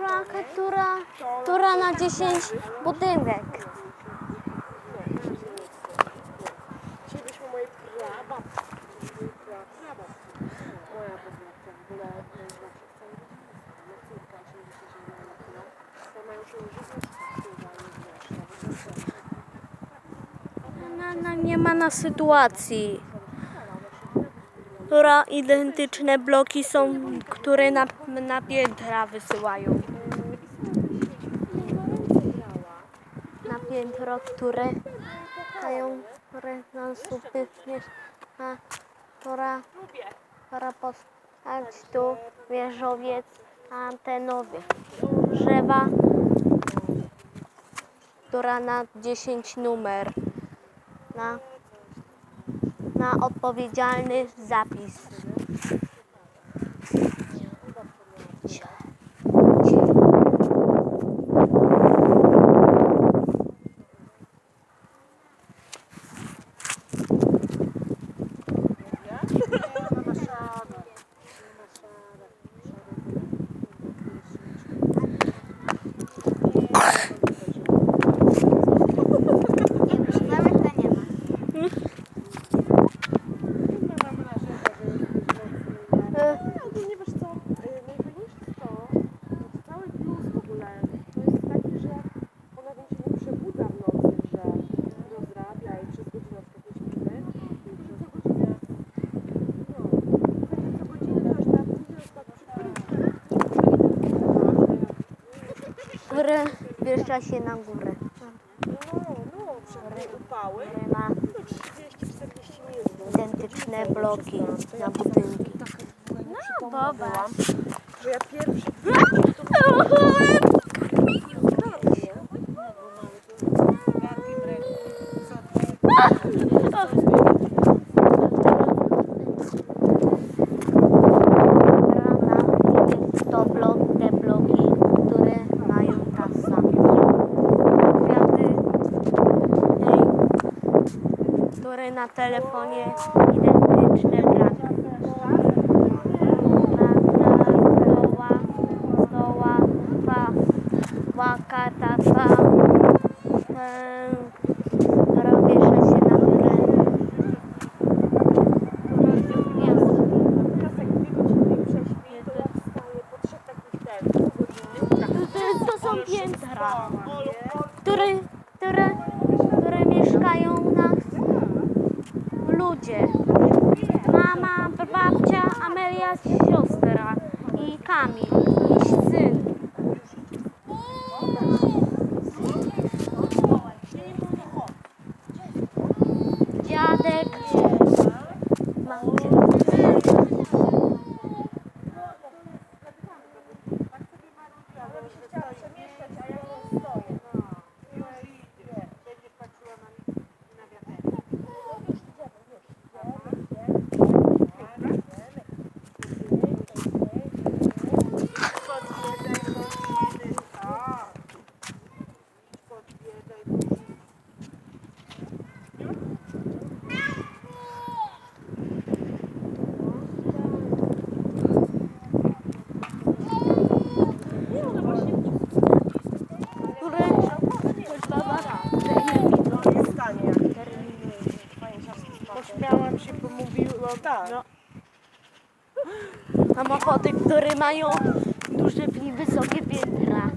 Raka, która, to która na 10 budynek. Na razie nic. Nie. Dzisiaj byśmy mojej prababci, mojej pra- prababci, moja babcia, w ogóle zawsze w całej rodzinie, córka 87 letnia, to mają się żywić chyba, nie wiesz, nawet Ona na, nie ma na sytuacji. Która identyczne bloki są, które na, na piętra wysyłają. Na piętro, które mają, które na słupy mieszka, która, która postać tu wieżowiec antenowy. Drzewa, która na 10 numer. Na, na odpowiedzialny zapis. E, No nie wiesz co, y, najfajniejsze jest to, że cały plus w ogóle to jest taki, że ona się nie przebudza w nocy, że rozrabia i przez godzinę na przykład nie śpimy. I przez godzinę, no, będzie co godzinę coś tam, widzisz, tak które wieszcza się na górę. No, no, przy tej upały, ma to 30-40 minut. identyczne bloki na budynki. No, Popatrz. Że ja pierwszy To blok, te bloki, które mają tas sam. Kwiaty, ej, które na telefonie identyczne grafiki. Stoła, stoła, pa, łaka, tata, robię się na górę. To są piętra, które, i mówiło tak. No. Samochody, które mają duże i wysokie piętro.